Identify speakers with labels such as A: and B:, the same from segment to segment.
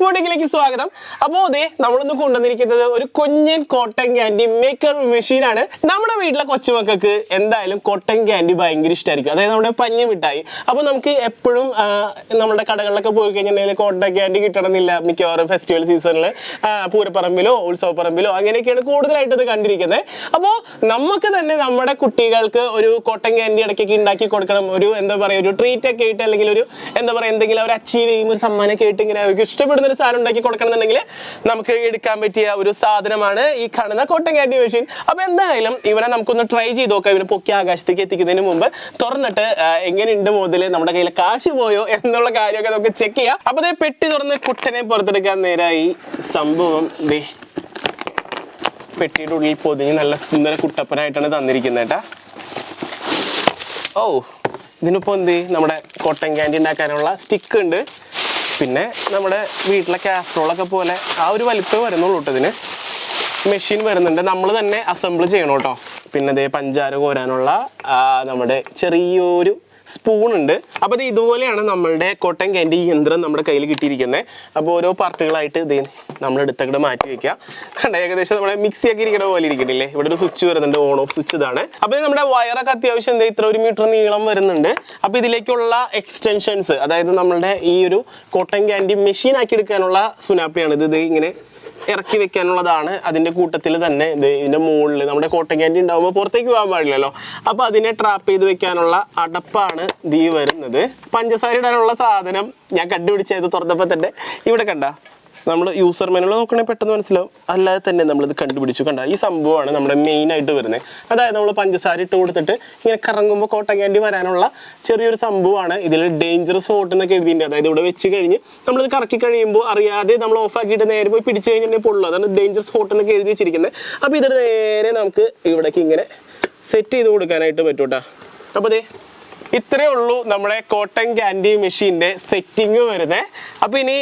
A: ഫുഡിലേക്ക് സ്വാഗതം. അപ്പോൾ അതെ നമ്മളിന്ന് കൊണ്ടുവന്നിരിക്കുന്നത് ഒരു കൊഞ്ഞൻ കോട്ടൺ ക്യാൻഡി മേക്കർ മെഷീനാണ് നമ്മുടെ വീട്ടിലെ കൊച്ചുമക്കൾക്ക് എന്തായാലും കോട്ടൺ ക്യാൻഡി ഭയങ്കര ഇഷ്ടമായിരിക്കും അതായത് നമ്മുടെ പഞ്ഞി മിഠായി. അപ്പോൾ നമുക്ക് എപ്പോഴും നമ്മുടെ കടകളിലൊക്കെ പോയി കഴിഞ്ഞിട്ടുണ്ടെങ്കിൽ കോട്ടൺ ക്യാൻഡി കിട്ടണമെന്നില്ല മിക്കവാറും ഫെസ്റ്റിവൽ സീസണിൽ പൂരപ്പറമ്പിലോ ഉത്സവപ്പറമ്പിലോ അങ്ങനെയൊക്കെയാണ് കൂടുതലായിട്ട് ഇത് കണ്ടിരിക്കുന്നത്. അപ്പോൾ നമുക്ക് തന്നെ നമ്മുടെ കുട്ടികൾക്ക് ഒരു കോട്ടൺ ക്യാൻഡി ഇടയ്ക്കൊക്കെ ഉണ്ടാക്കി കൊടുക്കണം. ഒരു എന്താ പറയുക ഒരു ട്രീറ്റ് ഒക്കെ ആയിട്ട് അല്ലെങ്കിൽ ഒരു എന്താ പറയുക എന്തെങ്കിലും അവർ അച്ചീവ് ചെയ്യുമ്പോൾ ഒരു സമ്മാനമൊക്കെ ആയിട്ട് ഇങ്ങനെ അവർക്ക് ഇഷ്ടപ്പെടുന്ന ഒരു സാധനം ഉണ്ടാക്കി കൊടുക്കണമെന്നുണ്ടെങ്കിൽ നമുക്ക് എടുക്കാൻ പറ്റിയ ഒരു സാധനമാണ് ഈ കാണുന്ന കോട്ടൺ ക്യാൻഡി മെഷീൻ അപ്പോൾ എന്തായാലും ഇവനെ നമുക്കൊന്ന് ട്രൈ ചെയ്ത് നോക്കാം. ഇവനെ പൊക്കി ആകാശത്തേക്ക് എത്തിക്കുന്നതിന് മുമ്പ് തുറന്നിട്ട് എങ്ങനെയുണ്ട് മുതൽ നമ്മുടെ കയ്യിൽ കാശ് പോയോ എന്നുള്ള കാര്യമൊക്കെ നമുക്ക് ചെക്ക് ചെയ്യാം. അപ്പോൾ അതേ പെട്ടി തുറന്ന് കുട്ടനെ പുറത്തെടുക്കാൻ നേരായി. സംഭവം ദേ പെട്ടിയുടെ ഉള്ളിൽ പൊതിഞ്ഞ് നല്ല സുന്ദര കുട്ടപ്പനായിട്ടാണ് തന്നിരിക്കുന്നത് കേട്ടാ. ഓ ഇതിനിപ്പോൾ എന്ത്? നമ്മുടെ കോട്ടൻ ക്യാൻഡി ഉണ്ടാക്കാനുള്ള സ്റ്റിക്ക് ഉണ്ട്. പിന്നെ നമ്മുടെ വീട്ടിലെ കാസ്ട്രോളൊക്കെ പോലെ ആ ഒരു വലിപ്പം വരുന്നുള്ളൂ കേട്ടോ ഇതിന്. മെഷീൻ വരുന്നുണ്ട്. നമ്മൾ തന്നെ അസംബിൾ ചെയ്യണം കേട്ടോ പിന്നെ അതേ പഞ്ചാര കോരാനുള്ള നമ്മുടെ ചെറിയൊരു സ്പൂൺ ഉണ്ട്. അപ്പോൾ ഇത് ഇതുപോലെയാണ് നമ്മളുടെ കോട്ടൺ ക്യാൻഡി യന്ത്രം നമ്മുടെ കയ്യിൽ കിട്ടിയിരിക്കുന്നത് അപ്പോൾ ഓരോ പാർട്ടുകളായിട്ട് ഇത് നമ്മൾ എടുത്തങ്ങോട്ട് മാറ്റി വെക്കുക ഏകദേശം നമ്മുടെ മിക്സി ഒക്കെ ഇരിക്കുന്ന പോലെ ഇരിക്കണില്ലേ ഇവിടെ ഒരു സ്വിച്ച് വരുന്നുണ്ട് ഓൺ ഓഫ് സ്വിച്ച് ഇതാണ്. അപ്പോൾ നമ്മുടെ വയറൊക്കെ അത്യാവശ്യം എന്താ ഇത്ര ഒരു മീറ്റർ നീളം വരുന്നുണ്ട്. അപ്പോൾ ഇതിലേക്കുള്ള എക്സ്റ്റൻഷൻസ് അതായത് നമ്മളുടെ ഈ ഒരു കോട്ടൺ ക്യാൻഡി മെഷീൻ ആക്കി എടുക്കാനുള്ള സുനാപ്പിയാണ് ഇത് ഇങ്ങനെ ഇറക്കി വെക്കാനുള്ളതാണ് അതിന്റെ കൂട്ടത്തിൽ തന്നെ. ഇത് ഇതിന്റെ മുകളിൽ നമ്മുടെ കോട്ടൻ ക്യാൻഡി ഉണ്ടാകുമ്പോൾ പുറത്തേക്ക് പോകാൻ പാടില്ലല്ലോ. അപ്പോൾ അതിനെ ട്രാപ്പ് ചെയ്ത് വെക്കാനുള്ള അടപ്പാണ് ദീ വരുന്നത്. പഞ്ചസാര ഇടാനുള്ള സാധനം ഞാൻ കണ്ടുപിടിച്ചത് തുറന്നപ്പോൾ തന്നെ. ഇവിടെ കണ്ട. നമ്മൾ യൂസർ മെനുകൾ നോക്കണേ പെട്ടെന്ന് മനസ്സിലാവും. അല്ലാതെ തന്നെ നമ്മളിത് കണ്ടുപിടിച്ചു. കണ്ട? ഈ സംഭവമാണ് നമ്മുടെ മെയിൻ ആയിട്ട് വരുന്നത് അതായത് നമ്മൾ പഞ്ചസാര ഇട്ട് കൊടുത്തിട്ട് ഇങ്ങനെ കറങ്ങുമ്പോൾ കോട്ടങ്ങേണ്ടി വരാനുള്ള ചെറിയൊരു സംഭവമാണ്. ഇതിൽ ഡേഞ്ചറസ് ഹോട്ട് എന്നൊക്കെ എഴുതിയിട്ടുണ്ട്. അതായത് ഇവിടെ വെച്ച് കഴിഞ്ഞ് നമ്മളിത് കറക്കി കഴിയുമ്പോൾ അറിയാതെ നമ്മൾ ഓഫ് ആക്കിയിട്ട് നേരെ പോയി പിടിച്ചു കഴിഞ്ഞിട്ടുണ്ടെങ്കിൽ പൊള്ളു അതാണ് ഡേഞ്ചറസ് ഹോട്ട് എന്നൊക്കെ എഴുതി വെച്ചിരിക്കുന്നത്. അപ്പോൾ ഇതിൽ നേരെ നമുക്ക് ഇവിടേക്ക് ഇങ്ങനെ സെറ്റ് ചെയ്ത് കൊടുക്കാനായിട്ട് പറ്റൂട്ടാ. അപ്പോൾ ദേ ഇത്രയേ ഉള്ളൂ നമ്മുടെ കോട്ടൺ ക്യാൻഡി മെഷീന്റെ സെറ്റിംഗ് വരുന്നത് അപ്പോൾ ഇനി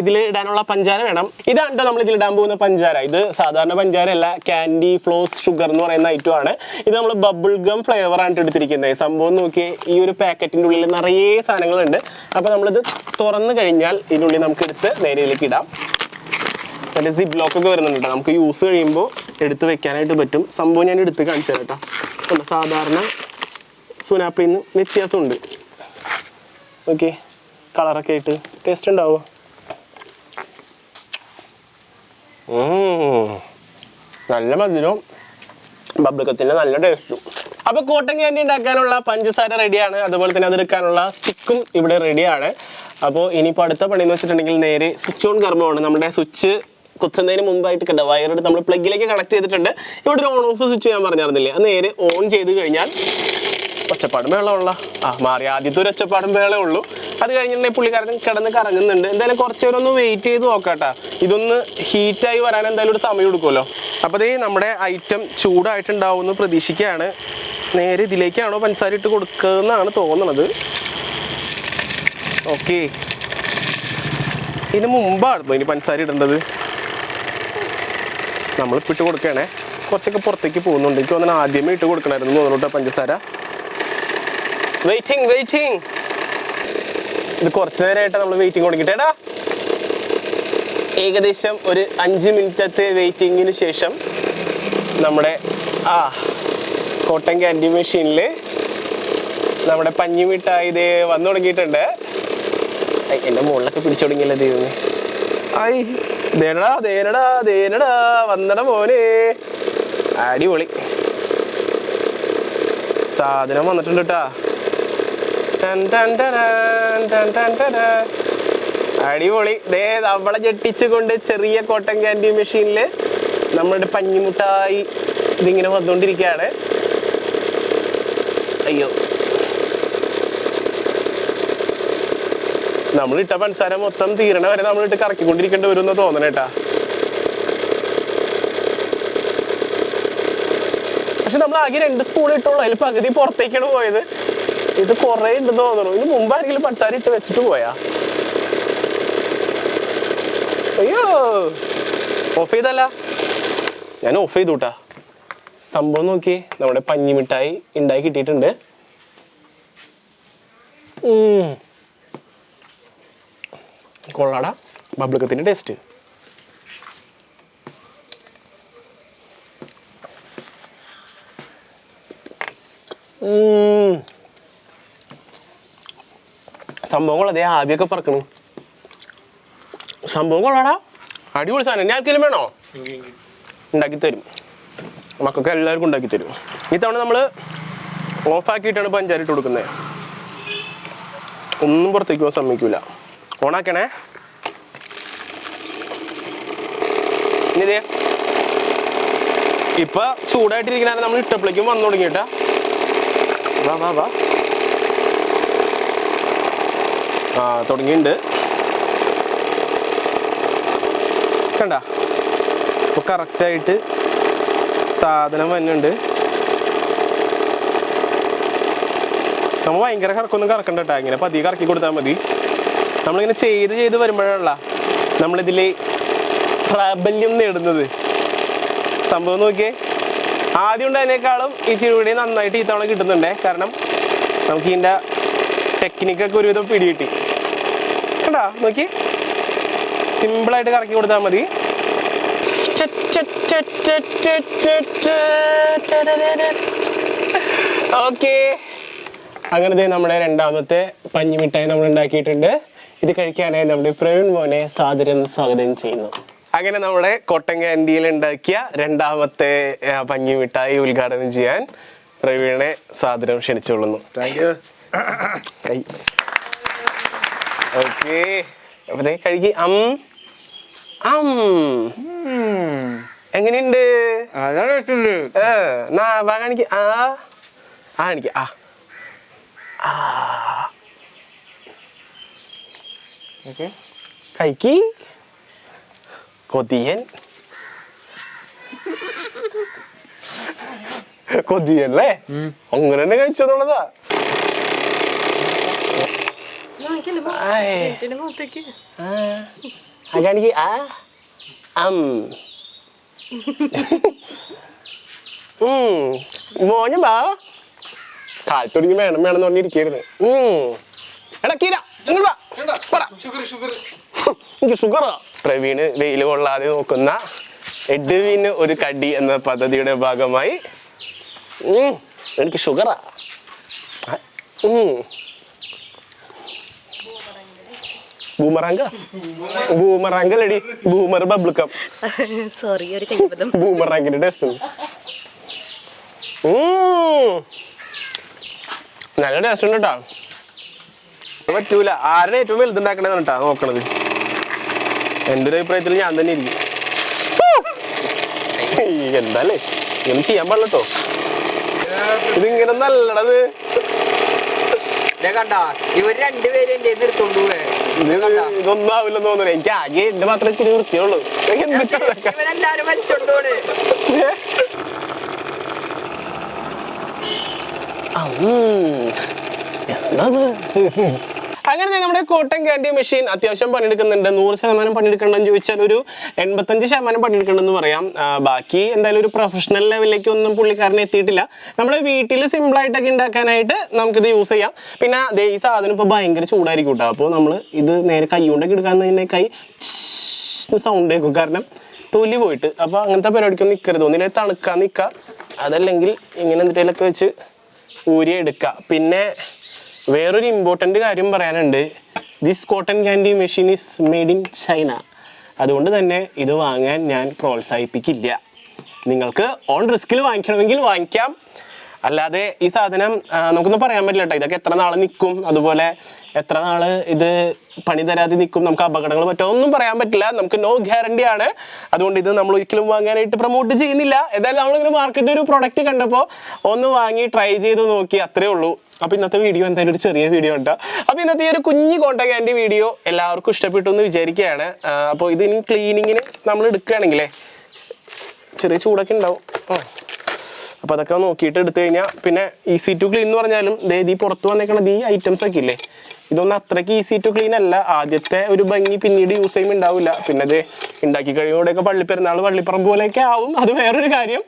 A: ഇതിൽ ഇടാനുള്ള പഞ്ചാര വേണം. ഇതാണ് നമ്മൾ ഇതിൽ ഇടാൻ പോകുന്ന പഞ്ചാര. ഇത് സാധാരണ പഞ്ചാര അല്ല ക്യാൻഡി ഫ്ലോസ് ഷുഗർ എന്ന് പറയുന്ന ഐറ്റം ആണ്. ഇത് നമ്മൾ ബബിൾ ഗം ഫ്ലേവർ ആണ് എടുത്തിരിക്കുന്നത്. സംഭവം നോക്കി ഈ ഒരു പാക്കറ്റിന്റെ ഉള്ളിൽ നിറയെ സാധനങ്ങളുണ്ട്. അപ്പോൾ നമ്മളിത് തുറന്നു കഴിഞ്ഞാൽ ഇതിനുള്ളിൽ നമുക്ക് എടുത്ത് നേരെ ഇതിലേക്ക് ഇടാം. മറ്റേ സിബ് ലോക്ക് ഒക്കെ വരുന്നുണ്ട് കേട്ടോ നമുക്ക് യൂസ് കഴിയുമ്പോൾ എടുത്ത് വെക്കാനായിട്ട് പറ്റും. സംഭവം ഞാൻ എടുത്ത് കാണിച്ചു തരാം കേട്ടോ സാധാരണ സുനാപ്പിൽ നിന്ന് വ്യത്യാസമുണ്ട്. ഓക്കെ കളറൊക്കെ ആയിട്ട് ടേസ്റ്റ് ഉണ്ടാവുമോ. നല്ല മധുരവും ബബ്ലക്കത്തിന്റെ നല്ല ടേസ്റ്റും അപ്പോൾ കോട്ടൺ ക്യാൻഡി ഉണ്ടാക്കാനുള്ള പഞ്ചസാര റെഡിയാണ് അതുപോലെ തന്നെ അതെടുക്കാനുള്ള സ്റ്റിക്കും ഇവിടെ റെഡിയാണ് അപ്പോൾ ഇനിയിപ്പോൾ അടുത്ത പണി എന്ന് വെച്ചിട്ടുണ്ടെങ്കിൽ നേരെ സ്വിച്ച് ഓൺ കർമ്മമാണ് നമ്മുടെ സ്വിച്ച് കുത്തുന്നതിന് മുമ്പായിട്ട് കണ്ട? വയറെടുത്ത് നമ്മൾ പ്ലഗിലേക്ക് കണക്ട് ചെയ്തിട്ടുണ്ട്. ഇവിടെ ഒരു ഓൺ ഓഫ് സ്വിച്ച് ഞാൻ പറഞ്ഞിരുന്നില്ലേ അത് നേരെ ഓൺ ചെയ്ത് കഴിഞ്ഞാൽ ഒച്ചപ്പാടും വേളമുള്ള ആ മാറി ആദ്യത്തെ ഒരു ഒച്ചപ്പാടും വേളേ ഉള്ളൂ. അത് കഴിഞ്ഞിട്ടുണ്ടെങ്കിൽ പുള്ളിക്കാരൻ കിടന്ന് കറങ്ങുന്നുണ്ട്. എന്തായാലും കുറച്ച് നേരം ഒന്ന് വെയിറ്റ് ചെയ്ത് നോക്കാട്ടാ. ഇതൊന്ന് ഹീറ്റായി വരാൻ എന്തായാലും ഒരു സമയം എടുക്കുമല്ലോ. അപ്പോൾ ദേ നമ്മുടെ ഐറ്റം ചൂടായിട്ടുണ്ടാവും എന്ന് പ്രതീക്ഷിക്കുകയാണ്. നേരെ ഇതിലേക്കാണോ പഞ്ചസാര ഇട്ട് കൊടുക്കുന്നതാണ് തോന്നുന്നത് ഓക്കേ ഇതിന് മുമ്പാണ് ഇനി പഞ്ചസാര ഇടേണ്ടത്. നമ്മളിപ്പോൾ ഇട്ട് കൊടുക്കുകയാണേ. കുറച്ചൊക്കെ പുറത്തേക്ക് പോകുന്നുണ്ട്. എനിക്ക് തോന്നുന്നു ആദ്യമേ ഇട്ട് കൊടുക്കണമായിരുന്നു തോന്നുന്നു കേട്ടോ പഞ്ചസാര. വെയിറ്റിംഗ് വെയിറ്റിംഗ് ഇത് കുറച്ച് നേരമായിട്ട് നമ്മൾ വെയിറ്റിംഗ് തുടങ്ങിയിട്ടേടാ. ഏകദേശം ഒരു അഞ്ച് മിനിറ്റത്തെ വെയിറ്റിങ്ങിന് ശേഷം നമ്മുടെ ആ കോട്ടൺ ക്യാൻഡി മെഷീനിൽ നമ്മുടെ പഞ്ഞി മിഠായി ഇത് വന്നു തുടങ്ങിയിട്ടുണ്ട്. എന്റെ മുകളിലൊക്കെ പിടിച്ചു തുടങ്ങിയല്ലേ ദൈവമേ. ഐ ദേനടാ ദേനടാ ദേനടാ വന്നട മോനെ. അടിപൊളി. സാധനം വന്നിട്ടുണ്ട് കേട്ടാ അടിപൊളി. ദേ അവളെ ഞെട്ടിച്ചുകൊണ്ട് ചെറിയ കോട്ടൺ ക്യാൻഡി മെഷീനിൽ നമ്മളുടെ പഞ്ഞിമുട്ടായി ഇതിങ്ങനെ വന്നുകൊണ്ടിരിക്കുകയാണ് അയ്യോ. നമ്മൾ ഇട്ട മൊത്തം തീരണ വരെ നമ്മളിട്ട് കറക്കിക്കൊണ്ടിരിക്കേണ്ടി വരും എന്ന് തോന്നണേട്ടാ പക്ഷെ നമ്മൾ ആകെ രണ്ട് സ്പൂൺ ഇട്ടുള്ളൂ അതിൽ പകുതി പുറത്തേക്കാണ് പോയത്. ഇത് കുറേ ഉണ്ടെന്ന് തോന്നുന്നു. ഇത് മുമ്പ് ആരെങ്കിലും പഞ്ചസാര ഇട്ട് വെച്ചിട്ട് പോയാ? അയ്യോ ഓഫ് ചെയ്തല്ല. ഞാൻ ഓഫ് ചെയ്തു കേട്ടാ സംഭവം നോക്കി. നമ്മുടെ പഞ്ഞിമിഠായി ഉണ്ടായി കിട്ടിയിട്ടുണ്ട്. ഉം. കൊള്ളാടാ. ബബിൾക്കത്തിന്റെ ടേസ്റ്റ് സംഭവം കൊള്ളാം. ദേ ആദ്യമൊക്കെ പറക്കണു. സംഭവം കൊള്ളാടാ അടിപൊളി സാധനം. ഞാൻ ആർക്കെങ്കിലും വേണോ? ഉണ്ടാക്കി തരും. മക്കൾക്ക് എല്ലാവർക്കും ഉണ്ടാക്കി തരും. തവണ നമ്മൾ ഓഫാക്കിയിട്ടാണ് പഞ്ചാരിട്ട് കൊടുക്കുന്നത് ഒന്നും പുറത്തേക്ക് പോകാൻ സമ്മതിക്കൂല. ഓണാക്കണേ ഇനി ഇതേ ഇപ്പൊ ചൂടായിട്ടിരിക്കുന്ന നമ്മൾ ഇട്ടപ്പോഴേക്കും വന്നു തുടങ്ങിയിട്ടാ വാ വാ വാ ആ തുടങ്ങിയിട്ടുണ്ട്. കണ്ട? അപ്പോൾ കറക്റ്റായിട്ട് സാധനം വന്നുണ്ട് നമ്മൾ ഭയങ്കര കറക്കൊന്നും കറക്കണ്ട കേട്ടോ ഇങ്ങനെ പതിയെ കറക്കി കൊടുത്താൽ മതി. നമ്മളിങ്ങനെ ചെയ്ത് ചെയ്ത് വരുമ്പോഴുള്ള നമ്മളിതിൽ പ്രാബല്യം നേടുന്നത്. സംഭവം നോക്കിയേ. ആദ്യം ഉണ്ടായതിനേക്കാളും ഈ ചിരുവിടി നന്നായിട്ട് ഈ തവണ കിട്ടുന്നുണ്ടേ. കാരണം നമുക്ക് ഇതിന്റെ ടെക്നിക്കൊക്കെ ഒരുവിധം പിടികിട്ടി. കണ്ടാ? നോക്കി. സിമ്പിളായിട്ട് കറക്കി കൊടുത്താൽ മതി. ഓക്കെ. അങ്ങനത്തെ നമ്മുടെ രണ്ടാമത്തെ പഞ്ഞിമിഠായി നമ്മൾ ഉണ്ടാക്കിയിട്ടുണ്ട്. ഇത് കഴിക്കാനായി നമ്മുടെ പ്രവീൺ മോനെ സാദരം സ്വാഗതം ചെയ്യുന്നു. അങ്ങനെ നമ്മുടെ കോട്ടൻ ക്യാൻഡിയിൽ ഉണ്ടാക്കിയ രണ്ടാമത്തെ പഞ്ഞിമിഠായി ഉദ്ഘാടനം ചെയ്യാൻ പ്രവീണെ സാദരം ക്ഷണിച്ചുകൊള്ളുന്നു.
B: Thank you
A: okay. അപ്പൊ ദേ കഴുകി. അം. അം. എങ്ങനെയുണ്ട്? കാണിക്ക്. ആ. ആ കാണിക്ക്. ആ. കൈക്ക്. കൊതിയൻ. കൊതിയല്ലേ? അങ്ങനെ തന്നെ കഴിച്ചെന്നുള്ളതാ ആയ്. ആ. ആ കാണിക്ക് ആ അം ഉം. മോനെ ബാ കാലത്തൊടുങ്ങി വേണം വേണം എന്ന് പറഞ്ഞിരിക്കരുത്. എടാ കീര ഇങ്ങോട്ട് വാ. പോടാ. എനിക്ക് ഷുഗറാ പ്രവീണ് വെയിൽ കൊള്ളാതെ നോക്കുന്ന എഡ്വിന് ഒരു കടി എന്ന പദ്ധതിയുടെ ഭാഗമായി. ഉം, എനിക്ക് ഷുഗറാ ബൂമറാങ്ക ബൂമറാങ്കല്ലടി ബൂമർ ബബിൾ കപ്പ്
C: സോറി ഒരു
A: ബൂമറാങ്കിന്റെ ടേസ്റ്റ് നല്ല ടേസ്റ്റ് ഉണ്ട് കേട്ടോ പറ്റൂല. ആരുടെ ഏറ്റവും വലുതുണ്ടാക്കണേന്ന് കേട്ടാ നോക്കണത്. എന്റെ ഒരു അഭിപ്രായത്തിൽ ഞാൻ തന്നെ ഇരിക്കും. എന്താല്ലേ ഇങ്ങനെ ചെയ്യാൻ പാടില്ല കേട്ടോ ഇതിങ്ങനെ നല്ലടത്.
D: കണ്ടാ ഇവർ രണ്ടുപേരും എന്റെ എടുത്തോണ്ട് പോവേ.
A: ഇതൊന്നും ആവില്ലെന്ന് തോന്നുന്നു എനിക്ക് ആകെ എന്റെ മാത്രമേ ഇച്ചിരി വൃത്തിയുള്ളൂ?
D: ഇവരെല്ലാരും വലിച്ചോണ്ട് പോണ്
A: ഏ? ഉം. എന്തത് അങ്ങനെ നമ്മുടെ കോട്ടൺ കാൻഡി മെഷീൻ അത്യാവശ്യം പണിയെടുക്കുന്നുണ്ട്. നൂറ് ശതമാനം പണിയെടുക്കണ്ടെന്ന് ചോദിച്ചാൽ ഒരു എൺപത്തഞ്ച് ശതമാനം പണിയെടുക്കണ്ടെന്ന് പറയാം. ബാക്കി എന്തായാലും ഒരു പ്രൊഫഷണൽ ലെവലിലേക്ക് ഒന്നും പുള്ളിക്കാരൻ എത്തിയിട്ടില്ല. നമ്മുടെ വീട്ടിൽ സിമ്പിളായിട്ടൊക്കെ ഉണ്ടാക്കാനായിട്ട് നമുക്കിത് യൂസ് ചെയ്യാം. പിന്നെ അതേ ഈ സാധനം ഇപ്പോൾ ഭയങ്കര ചൂടായിരിക്കും കേട്ടോ അപ്പോൾ നമ്മൾ ഇത് നേരെ കൈ കൊണ്ടൊക്കെ എടുക്കാൻ കൈ സൗണ്ട് കേൾക്കും. കാരണം തൊലി പോയിട്ട്. അപ്പോൾ അങ്ങനത്തെ പരിപാടിക്കൊന്നും നിൽക്കരുത് ഒന്നിലെ തണുക്കാൻ നിൽക്കുക അതല്ലെങ്കിൽ ഇങ്ങനെ എന്തെങ്കിലുമൊക്കെ വെച്ച് ഊരി എടുക്കുക പിന്നെ വേറൊരു ഇമ്പോർട്ടന്റ് കാര്യം പറയാനുണ്ട്. This cotton candy machine is made in China അതുകൊണ്ട് തന്നെ ഇത് വാങ്ങാൻ ഞാൻ പ്രോത്സാഹിപ്പിക്കില്ല. നിങ്ങൾക്ക് ഓൺ റിസ്കിൽ വാങ്ങിക്കണമെങ്കിൽ വാങ്ങിക്കാം. അല്ലാതെ ഈ സാധനം നമുക്കൊന്നും പറയാൻ പറ്റില്ല കേട്ടോ ഇതൊക്കെ എത്ര നാൾ നിൽക്കും അതുപോലെ എത്ര നാൾ ഇത് പണി തരാതെ നിൽക്കും നമുക്ക് അപകടങ്ങൾ പറ്റുമോ ഒന്നും പറയാൻ പറ്റില്ല. നമുക്ക് നോ ഗ്യാരണ്ടി ആണ്. അതുകൊണ്ട് ഇത് നമ്മൾ ഒരിക്കലും വാങ്ങാനായിട്ട് പ്രൊമോട്ട് ചെയ്യുന്നില്ല. എന്തായാലും നമ്മളിങ്ങനെ മാർക്കറ്റിൽ ഒരു പ്രൊഡക്റ്റ് കണ്ടപ്പോൾ ഒന്ന് വാങ്ങി ട്രൈ ചെയ്ത് നോക്കി അത്രേ ഉള്ളൂ. അപ്പോൾ ഇന്നത്തെ വീഡിയോ എന്തായാലും ഒരു ചെറിയ വീഡിയോ ഉണ്ട് അപ്പോൾ ഇന്നത്തെ ഈ ഒരു കുഞ്ഞു കോട്ടകാന്റെ വീഡിയോ എല്ലാവർക്കും ഇഷ്ടപ്പെട്ടു എന്ന് വിചാരിക്കുകയാണ്. അപ്പോൾ ഇത് ഇനി ക്ലീനിങ്ങിന് നമ്മൾ എടുക്കുകയാണെങ്കിലേ ചെറിയ ചൂടൊക്കെ ഉണ്ടാവും. അപ്പോൾ അതൊക്കെ നോക്കിയിട്ട് എടുത്തു കഴിഞ്ഞാൽ പിന്നെ ഈസി ടു ക്ലീൻ എന്ന് പറഞ്ഞാലും ഈ പുറത്ത് വന്നേക്കണത് ഈ ഐറ്റംസ് ഒക്കെ ഇല്ലേ ഇതൊന്നും അത്രയ്ക്ക് ഈസി ടു ക്ലീൻ അല്ല. ആദ്യത്തെ ഒരു ഭംഗി പിന്നീട് യൂസ് ചെയ്യുമ്പോൾ ഉണ്ടാവില്ല. പിന്നെ അത് ഉണ്ടാക്കി കഴിയുമ്പോഴൊക്കെ പള്ളിപ്പെരുന്നാൾ പള്ളിപ്പറമ്പ് പോലെയൊക്കെ ആവും. അത് വേറൊരു കാര്യം.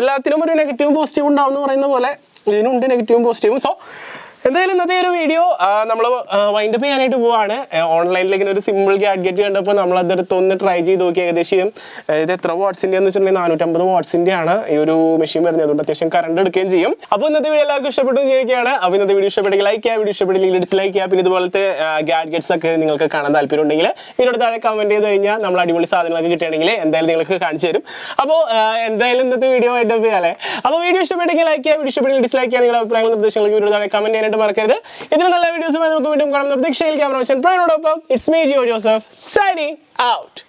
A: എല്ലാത്തിനും ഒരു നെഗറ്റീവും പോസിറ്റീവും ഉണ്ടാവും എന്ന് പറയുന്ന പോലെ ഇതിനുണ്ട് നെഗറ്റീവും പോസിറ്റീവും സോ എന്തായാലും ഇന്നത്തെ ഒരു വീഡിയോ നമ്മൾ വൈൻഡപ്പ് ചെയ്യാനായിട്ട് പോവാണ്. ഓൺലൈനിൽ ഇങ്ങനെ ഒരു സിമ്പിൾ ഗാഡ്ഗറ്റ് കണ്ടപ്പോൾ നമ്മൾ അതെടുത്ത് ഒന്ന് ട്രൈ ചെയ്ത് നോക്കി ഏകദേശം ഇത് എത്ര വാട്സിന്റെ എന്ന് വെച്ചിട്ടുണ്ടെങ്കിൽ നാനൂറ്റമ്പത് വാട്സിന്റെ ആണ് ഈ ഒരു മെഷീൻ വരുന്നത്. അതുകൊണ്ട് അത്യാവശ്യം കറണ്ട് എടുക്കുകയും ചെയ്യും. അപ്പോൾ ഇന്നത്തെ വീഡിയോ എല്ലാവർക്കും ഇഷ്ടപ്പെട്ടു ചെയ്യുകയാണ് അപ്പോൾ ഇന്നത്തെ വീഡിയോ ഇഷ്ടപ്പെട്ടെങ്കിൽ ലൈക്ക് ചെയ്യുക വീഡിയോ ഇഷ്ടപ്പെട്ടില്ലെങ്കിൽ ഡിസ്ലൈക്ക് ചെയ്യുക. പിന്നെ ഇതുപോലത്തെ ഗാഡ്ഗറ്റ്സ് ഒക്കെ നിങ്ങൾക്ക് കാണാൻ താല്പര്യം ഉണ്ടെങ്കിൽ ഇതിനോട് താഴെ കമന്റ് ചെയ്ത് കഴിഞ്ഞാൽ നമ്മൾ അടിപൊളി സാധനങ്ങളൊക്കെ കിട്ടുകയാണെങ്കിൽ എന്തായാലും നിങ്ങൾക്ക് കാണിച്ചു തരും. അപ്പോൾ എന്തായാലും ഇന്നത്തെ വീഡിയോ ആയിട്ട് ചെയ്യാല്ലേ അപ്പോൾ വീഡിയോ ഇഷ്ടപ്പെട്ടെങ്കിൽ ലൈക്ക് ചെയ്യുക വീഡിയോ ഇഷ്ടപ്പെട്ടെങ്കിൽ ഡിസ്ലൈക്ക് ചെയ്യുക. നിങ്ങളുടെ അഭിപ്രായങ്ങളും നിർദ്ദേശങ്ങളും വീഡിയോ താഴെ കമന്റ് ചെയ്യാനായിട്ട് മറക്കരുത്. ഇതിന് നല്ല വീഡിയോസുമായി നമുക്ക് വീണ്ടും കാണാം. പ്രതീക്ഷയിൽ camera പ്രയോടൊപ്പം it's me Jiyo Joseph signing out